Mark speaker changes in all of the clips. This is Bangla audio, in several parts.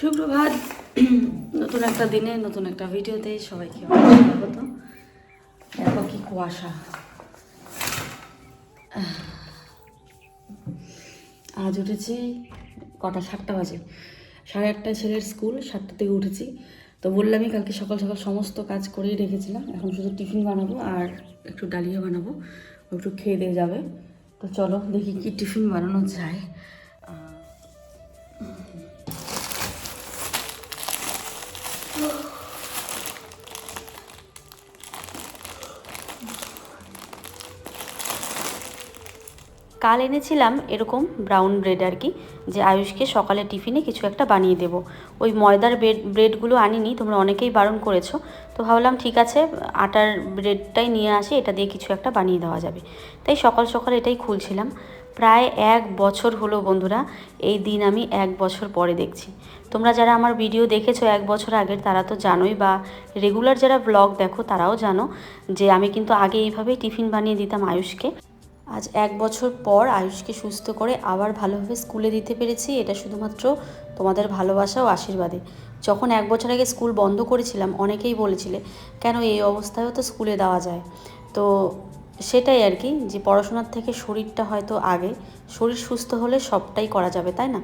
Speaker 1: সুপ্রভাত। নতুন একটা দিনে, নতুন একটা ভিডিওতে সবাইকে স্বাগত। দেখো কি কুয়াশা। আজ উঠেছি কটা? সাতটা বাজে। সাড়ে আটটায় ছেলের স্কুল, সাতটা থেকে উঠেছি। তো বললামই কালকে সকাল সকাল সমস্ত কাজ করেই রেখেছিলাম। এখন শুধু টিফিন বানাবো আর একটু ডালিয়া বানাবো। একটু খেয়ে দিয়ে যাবে। তো চলো দেখি কি টিফিন বানানো যায়।
Speaker 2: কাল এনেছিলাম এরকম ব্রাউন ব্রেড আর কি, যে আয়ুষকে সকালে টিফিনে কিছু একটা বানিয়ে দেবো। ওই ময়দার ব্রেড ব্রেডগুলো আনিনি, তোমরা অনেকেই বারণ করেছ। তো ভাবলাম ঠিক আছে, আটার ব্রেডটাই নিয়ে আসি, এটা দিয়ে কিছু একটা বানিয়ে দেওয়া যাবে। তাই সকাল সকাল এটাই খুলছিলাম। প্রায় এক বছর হলো বন্ধুরা, এই দিন আমি এক বছর পরে দেখছি। তোমরা যারা আমার ভিডিও দেখেছ এক বছর আগের, তারা তো জানোই, বা রেগুলার যারা ব্লগ দেখো, তারাও জানো যে আমি কিন্তু আগে এইভাবেই টিফিন বানিয়ে দিতাম আয়ুষকে। আজ এক বছর পর আয়ুষকে সুস্থ করে আবার ভালোভাবে স্কুলে দিতে পেরেছি, এটা শুধুমাত্র তোমাদের ভালোবাসা ও আশীর্বাদে। যখন এক বছর আগে স্কুল বন্ধ করেছিলাম, অনেকেই বলেছিলে, কেন এই অবস্থায়ও তো স্কুলে দেওয়া যায়? তো সেটাই আর কি, যে পড়াশোনার থেকে শরীরটা হয়তো আগে, শরীর সুস্থ হলে সবটাই করা যাবে, তাই না?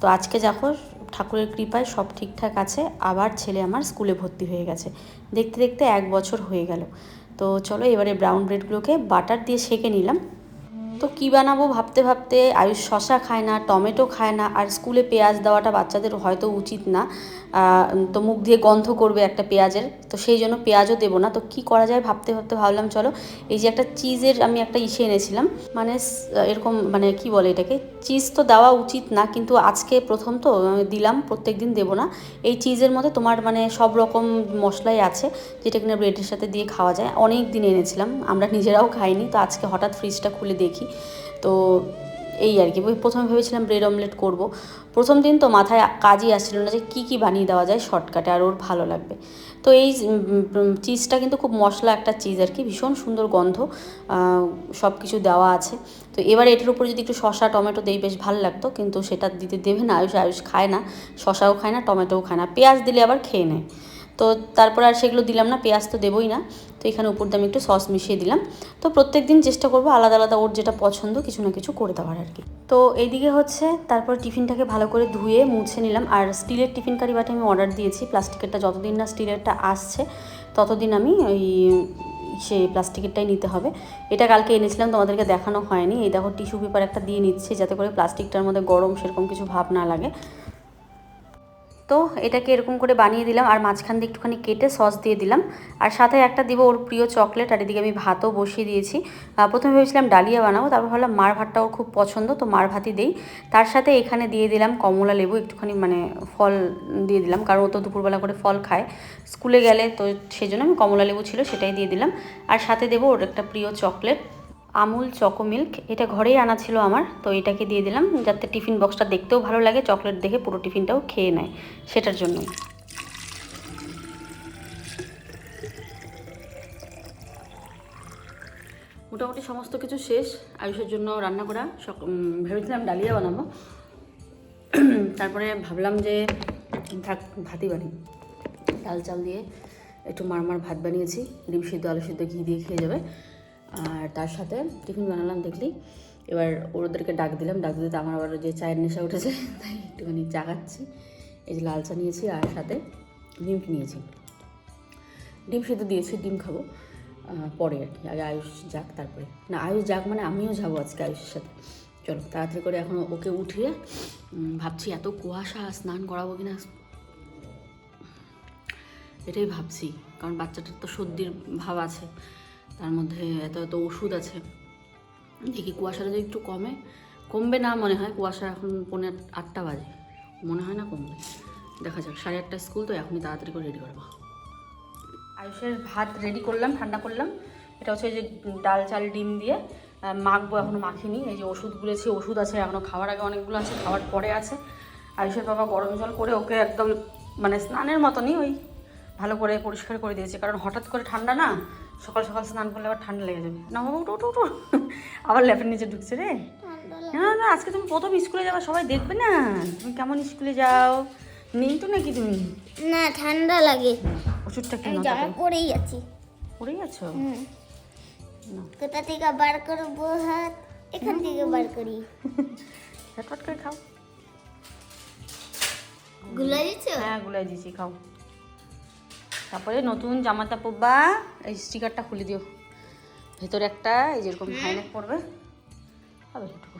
Speaker 2: তো আজকে দেখো, ঠাকুরের কৃপায় সব ঠিকঠাক আছে, আবার ছেলে আমার স্কুলে ভর্তি হয়ে গেছে। দেখতে দেখতে এক বছর হয়ে গেল। তো চলো এবারে ব্রাউন ব্রেডগুলোকে বাটার দিয়ে সেঁকে নিলাম। তো কী বানাবো ভাবতে ভাবতে? আয়ুষ শশা খায় না, টমেটো খায় না, আর স্কুলে পেঁয়াজ দেওয়াটা বাচ্চাদের হয়তো উচিত না। তো মুখ দিয়ে গন্ধ করবে একটা পেঁয়াজের। তো সেই জন্য পেঁয়াজও দেবো না। তো কি করা যায় ভাবতে ভাবতে ভাবলাম, চলো। এই যে একটা চিজের আমি একটা ইসে এনেছিলাম। মানে এরকম মানে কি বলে এটাকে? চিজ তো দেওয়া উচিত না, কিন্তু আজকে প্রথম তো দিলাম। প্রত্যেক দিন দেবো না। এই চিজের মধ্যে তোমার মানে সব রকম মশলাই আছে, যেটা কিনা ব্রেডের সাথে দিয়ে খাওয়া যায়। অনেক দিন এনেছিলাম, আমরা নিজেরাও খাইনি। তো আজকে হঠাৎ ফ্রিজটা খুলে দেখি। তো এই আর কি। প্রথমে ভেবেছিলাম ব্রেড অমলেট করব। প্রথম দিন তো মাথায় কাজই আসছিল না যে কী কী বানিয়ে দেওয়া যায় শর্টকাটে আর ওর ভালো লাগবে। তো এই চিজটা কিন্তু খুব মশলা একটা চিজ আর কি, ভীষণ সুন্দর গন্ধ সব কিছু দেওয়া আছে। তো এবার এটার উপর যদি একটু শশা টমেটো দেই, বেশ ভালো লাগতো, কিন্তু সেটা দিতে দেবে না, আয়ুষ আয়ুষ খায় না শশাও খায় না, টমেটোও খায় না। পেঁয়াজ দিলে আবার খেয়ে নেয়। তো তারপর আর সেগুলো দিলাম না, পেঁয়াজ তো দেবই না। তো এখানে উপর দিয়ে আমি একটু সস মিশিয়ে দিলাম। তো প্রত্যেক দিন চেষ্টা করব আলাদা আলাদা ওর যেটা পছন্দ কিছু না কিছু করে দেওয়ার আর কি। তো এইদিকে হচ্ছে তারপর টিফিনটাকে ভালো করে ধুয়ে মুছে নিলাম। আর স্টিলের টিফিন কারি বাটি আমি অর্ডার দিয়েছি। প্লাস্টিকেরটা যতদিন না স্টিলেরটা আসছে, ততদিন আমি ওই সে প্লাস্টিকেরটাই নিতে হবে। এটা কালকে এনেছিলাম, তোমাদেরকে দেখানো হয়নি। এই দেখো টিস্যু পেপার একটা দিয়ে নিচ্ছে যাতে করে প্লাস্টিকটার মধ্যে গরম সেরকম কিছু ভাব না লাগে। তো এটাকে এরকম করে বানিয়ে দিলাম আর মাঝখান দিয়ে একটুখানি কেটে সস দিয়ে দিলাম। আর সাথে একটা দিব ওর প্রিয় চকলেট আর এদিকে আমি ভাতও বসিয়ে দিয়েছি। প্রথমে ভেবেছিলাম ডালিয়া বানাবো, তারপর ভাবলাম মার ভাতটা ওর খুব পছন্দ, তো মার ভাতই দেই। তার সাথে এখানে দিয়ে দিলাম কমলা লেবু, একটুখানি মানে ফল দিয়ে দিলাম, কারণ ও তো দুপুরবেলা করে ফল খায়। স্কুলে গেলে তো সেই জন্য আমি কমলা লেবু ছিল সেটাই দিয়ে দিলাম। আর সাথে দেবো ওর একটা প্রিয় চকলেট। আমুল চকো মিল্ক, এটা ঘরেই আনা ছিল আমার, তো এটাকে দিয়ে দিলাম যাতে টিফিন বক্সটা দেখতেও ভালো লাগে, চকলেট দেখে পুরো টিফিনটাও খেয়ে নেয়, সেটার জন্য
Speaker 1: মোটামুটি সমস্ত কিছু শেষ, আয়ুষের জন্য রান্না করা ভেবেছিলাম ডালিয়া বানাবো। তারপরে ভাবলাম যে থাক, ভাতই বানি ডাল চাল দিয়ে একটু মারমার ভাত বানিয়েছি, ডিম সিদ্ধ, আলু সিদ্ধ, ঘি দিয়ে খেয়ে যাবে। আর তার সাথে টিফিন বানালাম, দেখলি? এবার ওদেরকে ডাক দিলাম, ডাক দিতে আমার আবার যে চায়ের নেশা উঠেছে, তাই একটুখানি চা খাচ্ছি। এই যে লাল চা নিয়েছি আর সাথে নিমকি নিয়েছি। ডিম সিদ্ধ দিয়েছি, ডিম খাব পরে আর কি, আগে আয়ুষ যাক তারপরে। না, আয়ুষ যাক মানে আমিও যাব আজকে আয়ুষের সাথে। চলো, তাড়াতাড়ি করে এখন ওকে উঠিয়ে ভাবছি এত কুয়াশা, স্নান করাবো কি না এটাই ভাবছি, কারণ বাচ্চাটার তো সর্দির ভাব আছে। তার মধ্যে এত এত ওষুধ আছে। দেখি কুয়াশাটা যদি একটু কমে, কমবে না মনে হয়, কুয়াশা এখন পনেরো আটটা বাজে। মনে হয় না কমবে। দেখা যাক, সাড়ে আটটা স্কুল তো, এখনই তাড়াতাড়ি করে রেডি করব। আয়ুষের ভাত রেডি করলাম, ঠান্ডা করলাম। এটা হচ্ছে যে ডাল, চাল, ডিম দিয়ে মাখবো এখনও মাখিনি। এই যে ওষুধ গুলেছি, ওষুধ আছে এখনও খাওয়ার আগে অনেকগুলো আছে, খাওয়ার পরে আছে। আয়ুষের বাবা গরম জল করে ওকে একদম মানে স্নানের মতনই ওই ভালো করে পরিষ্কার করে দিয়েছে। কারণ হঠাৎ করে ঠান্ডা না সকাল সকাল স্নান করলে আবার ঠান্ডা লেগে যাবে। না বাবা উঠো উঠো উঠো আবার ল্যাপের নিচে ঢুকছে রে। না না আজকে তুমি প্রথম স্কুলে যাবে সবাই দেখবে না। তুমি কেমন স্কুলে যাও? নেই তো নাকি তুমি?
Speaker 3: না ঠান্ডা লাগে।
Speaker 1: ওষুধটা কেন
Speaker 3: জামা পরেই আছি।
Speaker 1: পড়েই আছো? না।
Speaker 3: কোথা থেকে বার করব হাত? এখান থেকে বার করি।
Speaker 1: ঝটপট করে খাও।
Speaker 3: গুলা দিচ্ছ
Speaker 1: হ্যাঁ গুলাই দিয়েছি খাও। তারপরে নতুন জামা কাপড় বা এই স্টিকারটা খুলে দিও। ভেতরে একটা এই যেরকম হাইনেক পড়বে হবে এটুকু।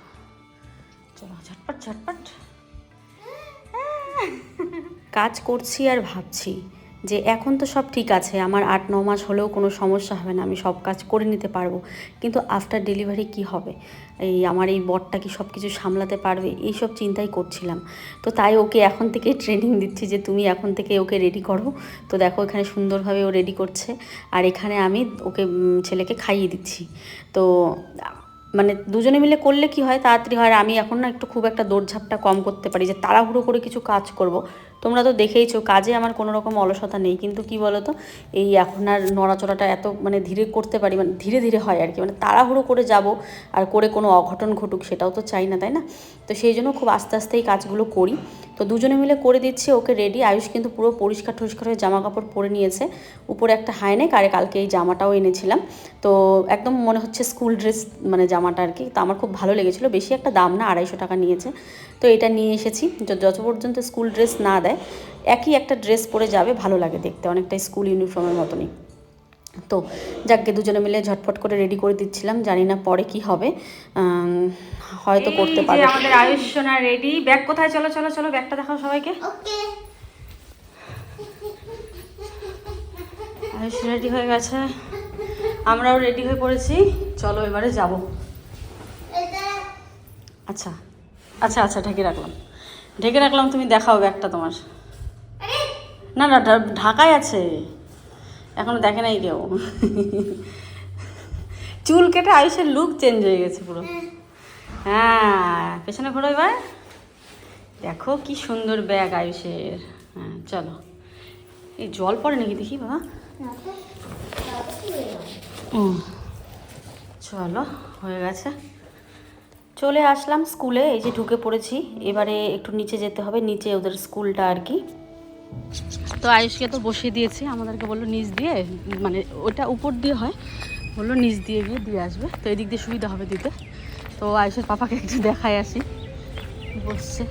Speaker 1: চলো ঝটপট ঝটপট।
Speaker 2: কাজ করছি আর ভাবছি। যে এখন তো সব ঠিক আছে, আমার আট, ন মাস হলেও কোনো সমস্যা হবে না, আমি সব কাজ করে নিতে পারব। কিন্তু আফটার ডেলিভারি কি হবে? এই আমার এই বরটা কি সব কিছু সামলাতে পারবে? এই সব চিন্তাই করছিলাম। তো তাই ওকে এখন থেকে ট্রেনিং দিচ্ছি যে তুমি এখন থেকে ওকে রেডি করো। তো দেখো এখানে সুন্দরভাবে ও রেডি করছে। আর এখানে আমি ওকে ছেলেকে খাইয়ে দিচ্ছি। তো মানে দুজনে মিলে করলে কি হয়, তাড়াতাড়ি হয়। আর আমি এখন না একটু খুব একটা দৌড়ঝাপটা কম করতে পারি যে তাড়াহুড়ো করে কিছু কাজ করব। তোমরা তো দেখেইছো, কাজে আমার কোনো রকম অলসতা নেই। কিন্তু কি বলো তো এই এখন আর নড়াচড়াটা এত মানে ধীরে করতে পারি মানে ধীরে ধীরে হয় আর কি। মানে তাড়াহুড়ো করে যাব আর করে কোনো অঘটন ঘটুক সেটাও তো চাই না, তাই না? তো সেই জন্য খুব আস্তে আস্তে এই কাজগুলো করি। তো দুজনে মিলে করে দিচ্ছি, ওকে রেডি আয়ুষ কিন্তু পুরো পরিষ্কার টরিষ্কার হয়ে জামা কাপড় পরে নিয়েছে। উপরে একটা হাইনেক আর কালকে এই জামাটাও এনেছিলাম। তো একদম মনে হচ্ছে স্কুল ড্রেস মানে জামাটা আর কি। তো আমার খুব ভালো লেগেছিলো। বেশি একটা দাম না, আড়াইশো টাকা নিয়েছে। তো এটা নিয়ে এসেছি। যত পর্যন্ত স্কুল ড্রেস না দেয়। একই একটা ড্রেস পরে যাবে ভালো লাগে দেখতে অনেকটা স্কুল ইউনিফর্মের মতনই। তো যাকে দুজনে মিলে ঝটফট করে রেডি করে দিচ্ছিলাম জানি না পরে কি হবে। হয়তো করতে পারবে।
Speaker 1: আমাদের আয়ুষ সোনা রেডি ব্যাগ কোথায়? চলো চলো চলো ব্যাগটা দেখাও সবাইকে।
Speaker 3: ওকে
Speaker 1: আয়ুষ রেডি হয়ে গেছে। আমরাও রেডি হয়ে পড়েছি। চলো এবারে যাব। আচ্ছা আচ্ছা আচ্ছা ঢেকে রাখলাম। ঢেকে রাখলাম তুমি দেখাও ব্যাগটা তোমার। না না ঢাকায় আছে। এখনও দেখে নাই কেউ। চুল কেটে আয়ুষের লুক চেঞ্জ হয়ে গেছে পুরো। হ্যাঁ পেছনে ঘোরো এবার। দেখো কি সুন্দর ব্যাগ আয়ুষের। হ্যাঁ চলো। এই জল পড়ে নাকি দেখি বাবা। চলো হয়ে গেছে।
Speaker 2: চলে আসলাম স্কুলে এই যে ঢুকে পড়েছি। এবারে একটু নিচে যেতে হবে নিচে ওদের স্কুলটা আর কি।
Speaker 1: তো আয়ুষকে তো বসিয়ে দিয়েছি আমাদেরকে বলল নিচ দিয়ে মানে ওটা উপর দিয়ে হয় বলল নিচ দিয়ে গিয়ে দিয়ে আসবে। তো এদিক দিয়ে সুবিধা হবে দিতে। তো আয়ুষের পাপাকে একটু দেখাই আসি বসছে।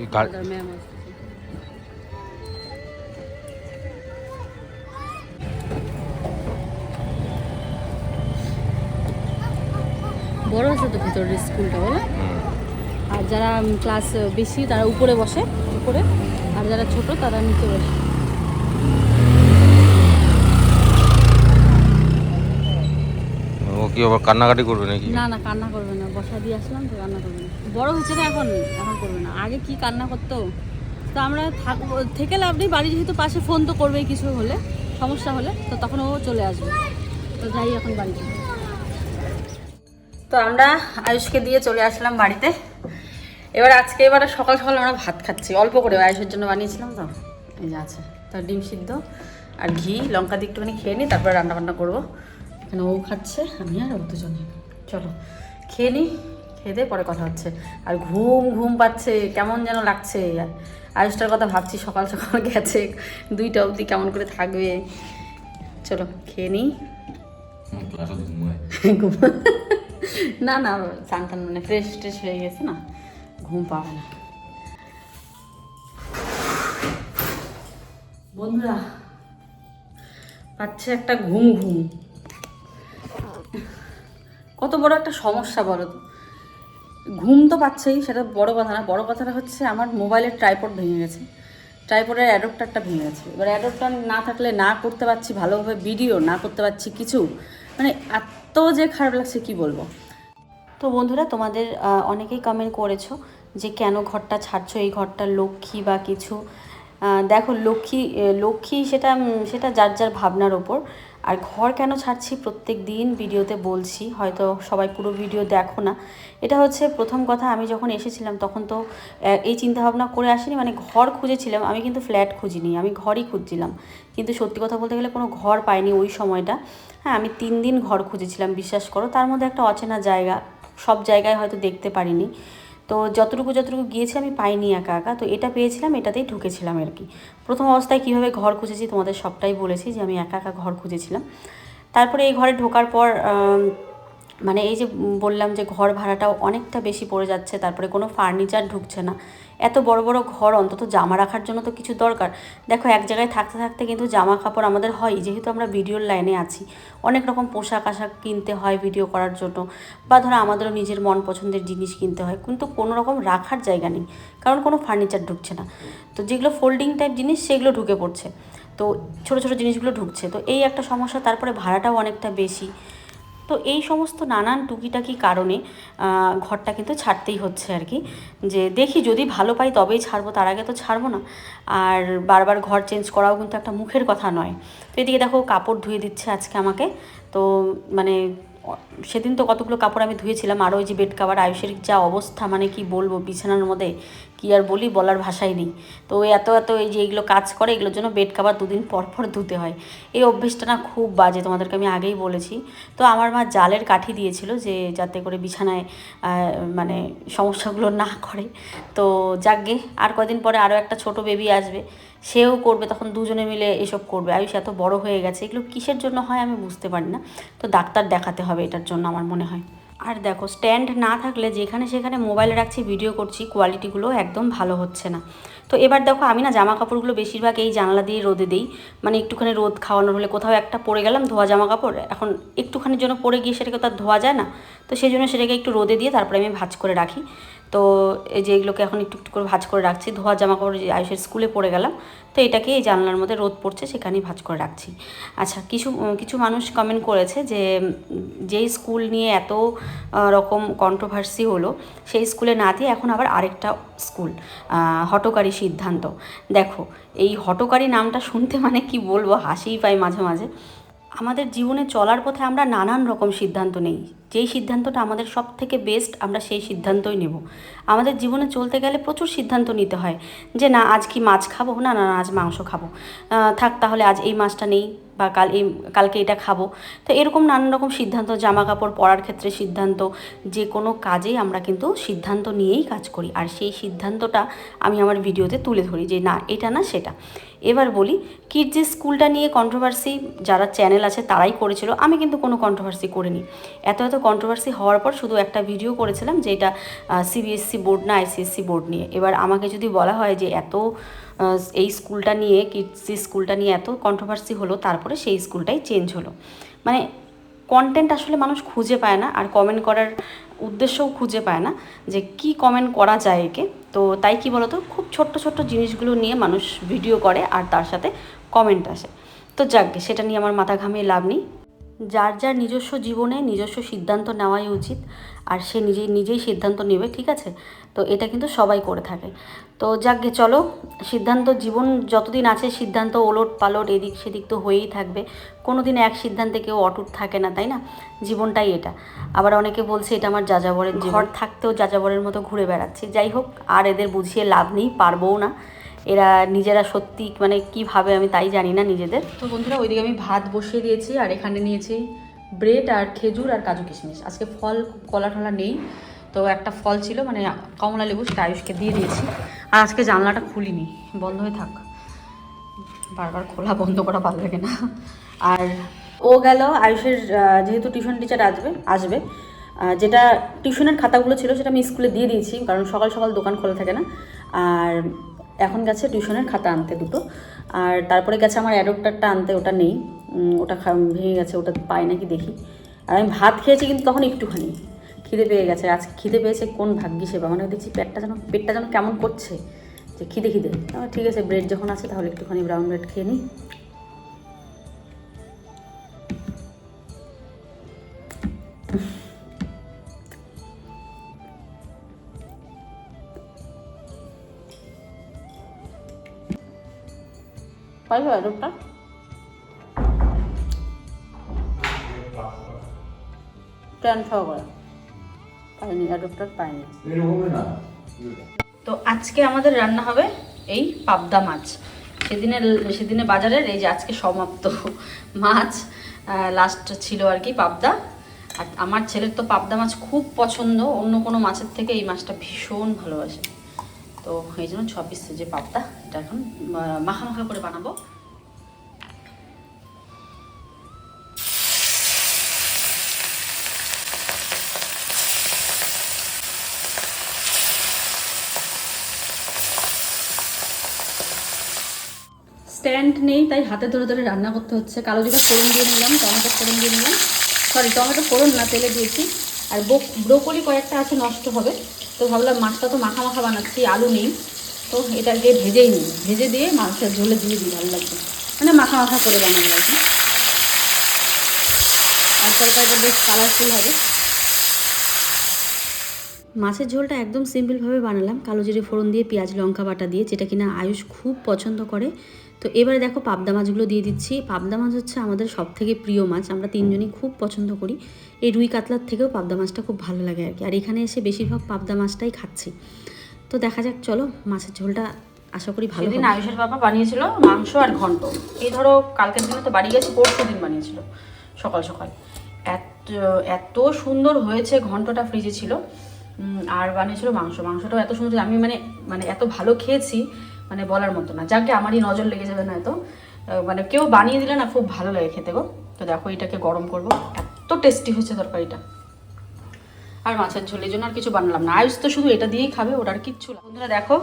Speaker 4: এই গাড়ি
Speaker 1: ম্যাম। বড় আছে তো ভিতরের স্কুলটা বলো? আর যারা ক্লাস বেশি তারা উপরে বসে উপরে। আর যারা ছোট তারা নিচে বসে।
Speaker 4: ও কি আবার কান্নাকাটি করবে নাকি?
Speaker 1: না না কান্না করবে না। বসা দিয়ে আসলাম তো কান্না করবে না। বড় হয়েছে না এখন এখন করবে না। আগে কি কান্না করতো? তো আমরা থাকব থেকে লাভ নেই। বাড়ি যেহেতু পাশে ফোন তো করবেই কিছু হলে সমস্যা হলে তো তখন ও চলে আসবে। তো যাই এখন বাড়িতে তো আমরা আয়ুষকে দিয়ে চলে আসলাম বাড়িতে। এবার আজকে এবারে সকাল সকাল আমরা ভাত খাচ্ছি। অল্প করে আয়ুষের জন্য বানিয়েছিলাম তো। এই যে আছে। তো ডিম সিদ্ধ আর ঘি লঙ্কা দিয়ে একটুখানি খেয়ে নিই তারপরে রান্না বান্না করব। এখানে ও খাচ্ছে আমি আর ও দুজনে। চলো খেয়ে নিই খেয়ে দিয়ে পরে কথা হচ্ছে। আর ঘুম ঘুম পাচ্ছে কেমন যেন লাগছে। আর আয়ুষটার কথা ভাবছি সকাল সকাল গেছে দুইটা অবধি কেমন করে থাকবে। চলো খেয়ে নিই। ঘুম না না চান টান মানে ফ্রেশ ট্রেশ হয়ে গেছে না, ঘুম পাবে না। বন্ধুরা, পাচ্ছে একটা ঘুম ঘুম। কত বড় একটা সমস্যা বলো তো। ঘুম তো পাচ্ছেই, সেটা বড় কথা না, বড় কথাটা হচ্ছে আমার মোবাইলের ট্রাইপড ভেঙে গেছে। ট্রাইপডের অ্যাডপ্টারটা ভেঙে গেছে। এবার অ্যাডপ্টার না থাকলে না করতে পারছি ভালোভাবে ভিডিও না করতে পারছি কিছু মানে এত যে খারাপ লাগছে, কি বলব?
Speaker 2: তো বন্ধুরা, তোমাদের অনেকেই কমেন্ট করেছ যে কেন ঘরটা ছাড়ছো? এই ঘরটা লক্ষ্মী বা কিছু? দেখো, লক্ষ্মী লক্ষ্মী সেটা সেটা যার যার ভাবনার ওপর। আর ঘর কেন ছাড়ছি প্রত্যেক দিন ভিডিওতে বলছি, হয়তো সবাই পুরো ভিডিও দেখো না। এটা হচ্ছে প্রথম কথা, আমি যখন এসেছিলাম তখন তো এই চিন্তাভাবনা করে আসিনি মানে ঘর খুঁজেছিলাম, আমি কিন্তু ফ্ল্যাট খুঁজিনি, আমি ঘরই খুঁজছিলাম। কিন্তু সত্যি কথা বলতে গেলে কোনো ঘর পাইনি ওই সময়টা। হ্যাঁ আমি তিন দিন ঘর খুঁজেছিলাম, বিশ্বাস করো, তার মধ্যে একটা অচেনা জায়গা, সব জায়গায় হয়তো দেখতে পারিনি। তো যতটুকু যতটুকু গিয়েছি আমি পাইনি একা একা, তো এটা পেয়েছিলাম, এটাতেই ঢুকেছিলাম আর কি। প্রথম অবস্থায় কীভাবে ঘর খুঁজেছি তোমাদের সবটাই বলেছি যে আমি একা একা ঘর খুঁজেছিলাম। তারপরে এই ঘরে ঢোকার পর মানে এই যে বললাম যে ঘর ভাড়াটাও অনেকটা বেশি পড়ে যাচ্ছে, তারপরে কোনো ফার্নিচার ঢুকছে না। এত বড় বড় ঘর, অন্তত জামা রাখার জন্য তো কিছু দরকার। দেখো, এক জায়গায় থাকতে থাকতে কিন্তু জামা কাপড় আমাদের হয়, যেহেতু আমরা ভিডিওর লাইনে আছি। অনেক রকম পোশাক আশাক কিনতে হয় ভিডিও করার জন্য, বা ধরো আমাদেরও নিজের মন পছন্দের জিনিস কিনতে হয়, কিন্তু কোনো রকম রাখার জায়গা নেই, কারণ কোনো ফার্নিচার ঢুকছে না। তো যেগুলো ফোল্ডিং টাইপ জিনিস, সেগুলো ঢুকে পড়ছে। তো ছোট ছোট জিনিসগুলো ঢুকছে। তো এই একটা সমস্যা, তারপরে ভাড়াটাও অনেকটা বেশি। তো এই সমস্ত নানান টুকিটাকি কারণে ঘরটা কিন্তু ছাড়তেই হচ্ছে আর কি। যে দেখি যদি ভালো পাই তবেই ছাড়বো, তার আগে তো ছাড়বো না। আর বারবার ঘর চেঞ্জ করাও কিন্তু একটা মুখের কথা নয়। তো এদিকে দেখো কাপড় ধুয়ে দিচ্ছে আজকে আমাকে। তো মানে সেদিন তো কতগুলো কাপড় আমি ধুয়েছিলাম। আর ওই যে বেড কাভার আয়ুষের যা অবস্থা মানে কি বলব, বিছানার মধ্যে কি আর বলি বলার ভাষাই নেই। তো এত এত এই যে এগুলো কাজ করে, এগুলোর জন্য বেড কাভার দুদিন পর পর ধুতে হয়। এই অভ্যেসটা না খুব বাজে, তোমাদেরকে আমি আগেই বলেছি। তো আমার মা জালের কাঠি দিয়েছিল যে যাতে করে বিছানায় মানে সমস্যাগুলো না করে। তো যাকগে, আর কদিন পরে আরও একটা ছোট বেবি আসবে। সেও করবে, তখন দুজনে মিলে এসব করবে। আয়ুষ এত বড় হয়ে গেছে, এগুলো কিসের জন্য হয় আমি বুঝতে পারি না। তো ডাক্তার দেখাতে হবে এটার জন্য আমার মনে হয়। আর দেখো স্ট্যান্ড না থাকলে যেখানে সেখানে মোবাইল রাখছি ভিডিও করছি কোয়ালিটিগুলো একদম ভালো হচ্ছে না। তো এবার দেখো, আমি না জামা কাপড়গুলো বেশিরভাগ এই জানলা দিয়ে রোদে দিই। মানে একটুখানি রোদ খাওয়ানোর হলে কোথাও একটা পরে গেলাম, ধোয়া জামা কাপড় এখন একটুখানির জন্য পরে গিয়ে সেটাকে তো আর ধোয়া যায় না। তো সেই জন্য সেটাকে একটু রোদে দিয়ে তারপরে আমি ভাজ করে রাখি। তো এই যে এগুলোকে এখন একটু একটু করে ভাঁজ করে রাখছি। ধোয়া জামা কাপড় যে আয়ুষের স্কুলে পড়ে গেলাম, তো এটাকে এই জানলার মধ্যে রোদ পড়ছে সেখানেই ভাজ করে রাখছি। আচ্ছা কিছু কিছু মানুষ কমেন্ট করেছে যে যেই স্কুল নিয়ে এত রকম কন্ট্রোভার্সি হলো, সেই স্কুলে না দিয়ে এখন আবার আরেকটা স্কুল হটকারী সিদ্ধান্ত। দেখো, এই হটকারী নামটা শুনতে মানে কি বলব, হাসিই পাই মাঝে মাঝে। আমাদের জীবনে চলার পথে আমরা নানান রকম সিদ্ধান্ত নেই। যেই সিদ্ধান্তটা আমাদের সব থেকে বেস্ট আমরা সেই সিদ্ধান্তই নেব। আমাদের জীবনে চলতে গেলে প্রচুর সিদ্ধান্ত নিতে হয় যে, না, আজ কি মাছ খাব? না না আজ মাংস খাব। থাক তাহলে আজ এই মাছটা নেই বা কাল এই, কালকে এটা খাব। তো এরকম নানান রকম সিদ্ধান্ত জামা কাপড় পরার ক্ষেত্রে সিদ্ধান্ত, যে কোনো কাজেই আমরা কিন্তু সিদ্ধান্ত নিয়েই কাজ করি। আর সেই সিদ্ধান্তটা আমি আমার ভিডিওতে তুলে ধরি যে, না, এটা না, সেটা। এবার বলি যে স্কুলটা নিয়ে কন্ট্রোভার্সি যারা চ্যানেল আছে তারাই করেছিল। আমি কিন্তু কোনো কন্ট্রোভার্সি করিনি। এত এত কন্ট্রোভার্সি হওয়ার পর শুধু একটা ভিডিও করেছিলাম যে এটা সিবিএসসি বোর্ড না আইসিএসসি বোর্ড নিয়ে। এবার আমাকে যদি বলা হয় যে এত এই স্কুলটা নিয়ে কিডজি স্কুলটা নিয়ে এত কন্ট্রোভার্সি হলো, তারপরে সেই স্কুলটাই চেঞ্জ হলো। মানে কন্টেন্ট আসলে মানুষ খুঁজে পায় না, আর কমেন্ট করার উদ্দেশ্যও খুঁজে পায় না যে কি কমেন্ট করা যায় একে। তো তাই কি বলতো, খুব ছোট্ট ছোট্ট জিনিসগুলো নিয়ে মানুষ ভিডিও করে, আর তার সাথে কমেন্ট আসে। তো যাকগে সেটা নিয়ে আমার মাথা ঘামিয়ে লাভ নেই। যার যার নিজস্ব জীবনে নিজস্ব সিদ্ধান্ত নেওয়াই উচিত, আর সে নিজেই নিজেই সিদ্ধান্ত নেবে, ঠিক আছে? তো এটা কিন্তু সবাই করে থাকে। তো যাকগে, চলো, সিদ্ধান্ত, জীবন যতদিন আছে, সিদ্ধান্ত ওলট পালট, এদিক সেদিক তো হয়েই থাকবে। কোনো দিন এক সিদ্ধান্তে কেউ অটুট থাকে না, তাই না? জীবনটাই এটা। আবার অনেকে বলছে, এটা আমার যাযাবরের ঘর থাকতেও যাযাবরের মতো ঘুরে বেড়াচ্ছি। যাই হোক, আর এদের বুঝিয়ে লাভ নেই, পারবও না। এরা নিজেরা সত্যি মানে কি ভাবে আমি তাই জানি না নিজেদের।
Speaker 1: তো বন্ধুরা, ওইদিকে আমি ভাত বসিয়ে দিয়েছি, আর এখানে নিয়েছি ব্রেড আর খেজুর আর কাজু কিশমিশ। আজকে ফল, কলা টলা নেই, তো একটা ফল ছিল মানে কমলা লেবু, সেটা আয়ুষকে দিয়ে দিয়েছি। আর আজকে জানলাটা খুলিনি, বন্ধ হয়ে থাক। বারবার খোলা বন্ধ করা ভালো লাগে না। আর ও গেল, আয়ুষের যেহেতু টিউশন টিচার আসবে আসবে যেটা টিউশনের খাতাগুলো ছিল, সেটা আমি স্কুলে দিয়ে দিয়েছি, কারণ সকাল সকাল দোকান খোলা থাকে না। আর এখন গেছে টিউশনের খাতা আনতে দুটো। আর তারপরে গেছে আমার অ্যাডপ্টারটা আনতে, ওটা নেই। ওটা ভেঙে গেছে, ওটা পাই নাকি দেখি। আর আমি ভাত খেয়েছি কিন্তু তখন একটুখানি। খিদে পেয়ে গেছে। আজকে খিদে পেয়েছে কোন ভাগ্যি সেবা মানে দেখছি পেটটা যেন পেটটা যেন কেমন করছে। যে খিদে খিদে। ঠিক আছে, ব্রেড যখন আছে তাহলে একটুখানি ব্রাউন ব্রেড খেয়ে নিই। পাইবে অ্যাডপ্টার ট্রান্সফার পাইনি তো আজকে আমাদের রান্না হবে এই পাবদা মাছ। সেদিনের সেদিনে বাজারের এই যে আজকে সমাপ্ত মাছ লাস্ট ছিল আর কি পাবদা।
Speaker 2: আর আমার ছেলের তো পাবদা মাছ খুব পছন্দ, অন্য কোনো মাছের থেকে এই মাছটা ভীষণ ভালোবাসে। তো এই জন্য ছ পিস যে পাবদা। এটা এখন মাখা মাখা করে বানাবো। স্ট্যান্ড নেই, তাই হাতে ধরে ধরে রান্না করতে হচ্ছে। কালো জিরা ফোড়ন দিয়ে নিলাম, টমেটো ফোড়ন দিয়ে নিলাম। সরি টমেটো ফোড়ন না, তেলে দিয়েছি। আর ব্রোকলি কয়েকটা আছে, নষ্ট হবে। তো ভাবলাম মাছটা তো মাখা মাখা বানাচ্ছি, আলু নেই। তো এটা এটাকে ভেজেই নিই। ভেজে দিয়ে মাছের ঝোলে দিয়ে দিই, ভালো লাগবে। মানে মাখা মাখা করে বানাবো আর কি। আর তরকারিটা বেশ কালারফুল হবে।
Speaker 5: মাছের ঝোলটা একদম সিম্পলভাবে বানালাম। কালো জিরে ফোড়ন দিয়ে, পেঁয়াজ, লঙ্কা বাটা দিয়ে, যেটা কিনা আয়ুষ খুব পছন্দ করে। তো এবারে দেখো পাবদা মাছগুলো দিয়ে দিচ্ছি। পাবদা মাছ হচ্ছে আমাদের সব থেকে প্রিয় মাছ। আমরা তিনজনই খুব পছন্দ করি। এই রুই কাতলার থেকেও পাবদা মাছটা খুব ভালো লাগে আর কি। আর এখানে এসে বেশিরভাগ পাবদা মাছটাই খাচ্ছি। তো দেখা যাক চলো মাছের ঝোলটা আশা করি ভালো দিন
Speaker 2: আয়ুষের বাবা বানিয়েছিল মাংস আর ঘন্ট। এই ধরো কালকের দিনে তো বাড়ি গেছি পরশু দিন বানিয়েছিল সকাল সকাল। এত এত সুন্দর হয়েছে ঘন্টটা ফ্রিজে ছিল। আর বানিয়েছিল মাংস। মাংসটাও এত সুন্দর আমি মানে মানে এত ভালো খেয়েছি মানে বলার মতো না। যাকে আমারই নজর লেগে যাবে না এত। মানে কেউ বানিয়ে দিলে না খুব ভালো লাগে খেতে গো। তো দেখো এটাকে গরম করব। এত টেস্টি হয়েছে তরকারিটা। আর মাছের ঝোলের জন্য আর কিছু বানালাম না। আয়ুষ তো শুধু এটা দিয়েই খাবে ওটার কিচ্ছু না। বন্ধুরা দেখো,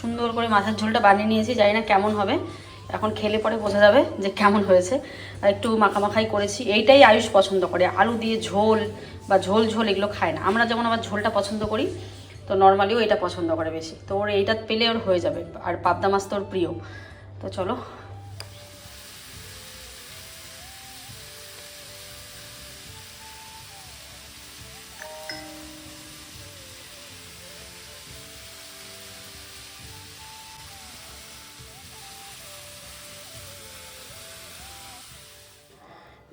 Speaker 2: সুন্দর করে মাছের ঝোলটা বানিয়ে নিয়েছি, জানি না কেমন হবে। এখন খেলে পরে বোঝা যাবে যে কেমন হয়েছে। আর একটু মাখামাখাই করেছি, এইটাই আয়ুষ পছন্দ করে। আলু দিয়ে ঝোল বা ঝোল ঝোল এগুলো খায় না। আমরা যেমন আবার ঝোলটা পছন্দ করি, তো নর্মালিও এটা পছন্দ করে বেশি। তো ওর এইটা পেলে ওর হয়ে যাবে। আর পাবদা মাছ তো ওর প্রিয়। তো চলো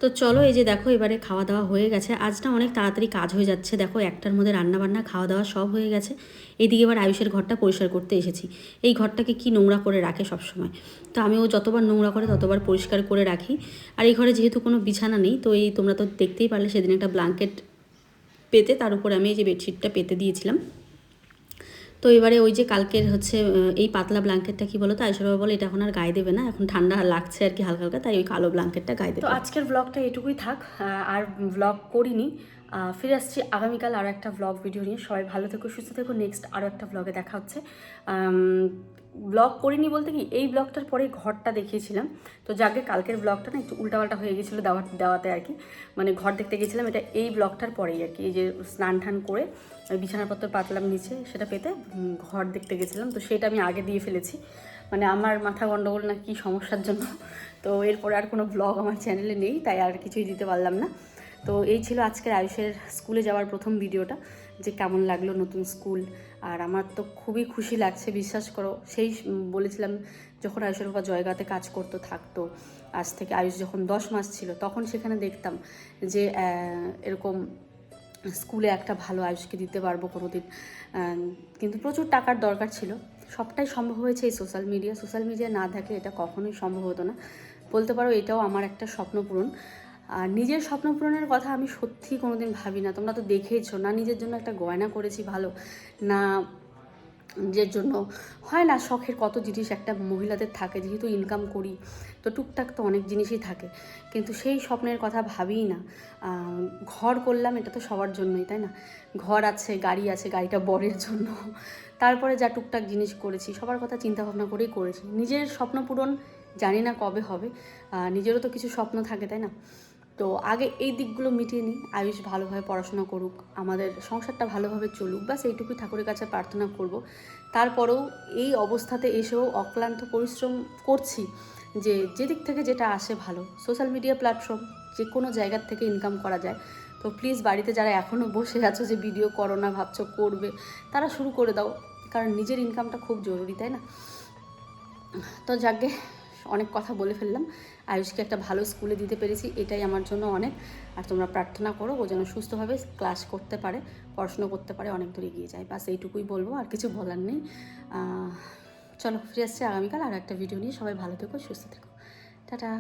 Speaker 5: তো চলো এই যে দেখো, এবারে খাওয়া দাওয়া হয়ে গেছে। আজটা অনেক তাড়াতাড়ি কাজ হয়ে যাচ্ছে। দেখো, একটার মধ্যে রান্না বান্না খাওয়া দাওয়া সব হয়ে গেছে। এদিকে এবার আয়ুষের ঘরটা পরিষ্কার করতে এসেছি। এই ঘরটাকে কি নোংরা করে রাখে সব সময় তো আমিও যতবার নোংরা করে ততবার পরিষ্কার করে রাখি। আর এই ঘরে যেহেতু কোনো বিছানা নেই, তো এই তোমরা তো দেখতেই পারলে সেদিন একটা ব্ল্যাঙ্কেট পেতে, তার উপরে আমি এই যে বেডশিটটা পেতে দিয়েছিলাম। তো এবারে ওই যে কালকের হচ্ছে এই পাতলা ব্ল্যাঙ্কেটটা কি বলো তো? আইসরবাবু বাবা বলে এটা এখন আর গায়ে দেবে না এখন ঠান্ডা লাগছে আর কি হালকা হালকা তাই ওই কালো ব্ল্যাঙ্কেটটা গায়ে দেবে।
Speaker 2: তো আজকের ব্লগটা এটুকুই থাক আর ব্লগ করিনি। ফিরে আসছি আগামীকাল আরও একটা ব্লগ ভিডিও নিয়ে। সবাই ভালো থেকো সুস্থ থেকো। নেক্সট আরও একটা ব্লগে দেখা হচ্ছে। ব্লগ করিনি বলতে কি, এই ব্লগটার পরে ঘরটা দেখিয়েছিলাম। তো যাকে কালকের ব্লগটা না একটু উল্টাপাল্টা হয়ে গেছিল দেওয়া, দেওয়াতে আর কি। মানে ঘর দেখতে গেছিলাম, এটা এই ব্লগটার পরেই আর কি, এই যে স্নান টান করে বিছানাপত্র পাতলাম নিচে সেটা পেতে ঘর দেখতে গেছিলাম। তো সেটা আমি আগে দিয়ে ফেলেছি। মানে আমার মাথা গণ্ডগোল না কি সমস্যার জন্য। তো এরপরে আর কোনো ব্লগ আমার চ্যানেলে নেই, তাই আর কিছুই দিতে পারলাম না। তো এই ছিল আজকের আয়ুষের স্কুলে যাওয়ার প্রথম ভিডিওটা যে কেমন লাগল নতুন স্কুল আর আমার তো খুবই খুশি লাগছে, বিশ্বাস করো। সেই বলেছিলাম যখন আয়ুষের বাবা জয়গাতে কাজ করতো, থাকতো, আজ থেকে আয়ুষ যখন দশ মাস ছিল, তখন সেখানে দেখতাম যে এরকম স্কুলে একটা ভালো আয়ুষকে দিতে পারব কোনো দিন কিন্তু প্রচুর টাকার দরকার ছিল। সবটাই সম্ভব হয়েছে এই সোশ্যাল মিডিয়া। সোশ্যাল মিডিয়া না থাকলে এটা কখনোই সম্ভব হতো না। বলতে পারো এটাও আমার একটা স্বপ্ন পূরণ। আর নিজের স্বপ্ন পূরণের কথা আমি সত্যি কোনোদিন ভাবি না তোমরা তো দেখেইছো, না নিজের জন্য একটা গয়না করেছি ভালো, না নিজের জন্য, হয় না শখের কত জিনিস একটা মহিলাদের থাকে, যেহেতু ইনকাম করি, তো টুকটাক তো অনেক জিনিসই থাকে। কিন্তু সেই স্বপ্নের কথা ভাবিই না ঘর করলাম, এটা তো সবার জন্যই, তাই না? ঘর আছে, গাড়ি আছে, গাড়িটা বরের জন্য। তারপরে যা টুকটাক জিনিস করেছি, সবার কথা চিন্তা ভাবনা করেই করেছি। নিজের স্বপ্ন পূরণ জানি না কবে হবে নিজেরও তো কিছু স্বপ্ন থাকে, তাই না? তো আগে এই দিকগুলো মিটিয়ে নিই, আয়ুষ ভালোভাবে পড়াশোনা করুক, আমাদের সংসারটা ভালোভাবে চলুক, ব্যাস এইটুকুই ঠাকুরের কাছে প্রার্থনা করব। তারপরেও এই অবস্থাতে এসেও অক্লান্ত পরিশ্রম করছি যে যে দিক থেকে যেটা আসে ভালো। সোশ্যাল মিডিয়া প্ল্যাটফর্ম, যে কোনো জায়গার থেকে ইনকাম করা যায়। তো প্লিজ বাড়িতে যারা এখনও বসে আছো যে ভিডিও করো না ভাবছ করবে, তারা শুরু করে দাও, কারণ নিজের ইনকামটা খুব জরুরি, তাই না? তো যাকে অনেক কথা বলে ফেললাম। আয়ুষকে একটা ভালো স্কুলে দিতে পেরেছি, এটাই আমার জন্য অনেক। আর তোমরা প্রার্থনা করো, ও যেন সুস্থভাবে ক্লাস করতে পারে, পড়াশুনো করতে পারে, অনেক দূর এগিয়ে যায়। বাস এইটুকুই বলব, আর কিছু বলার নেই। চলো ফিরে আসছি আগামীকাল আর একটা ভিডিও নিয়ে। সবাই ভালো থেকো, সুস্থ থেকো। টাটা।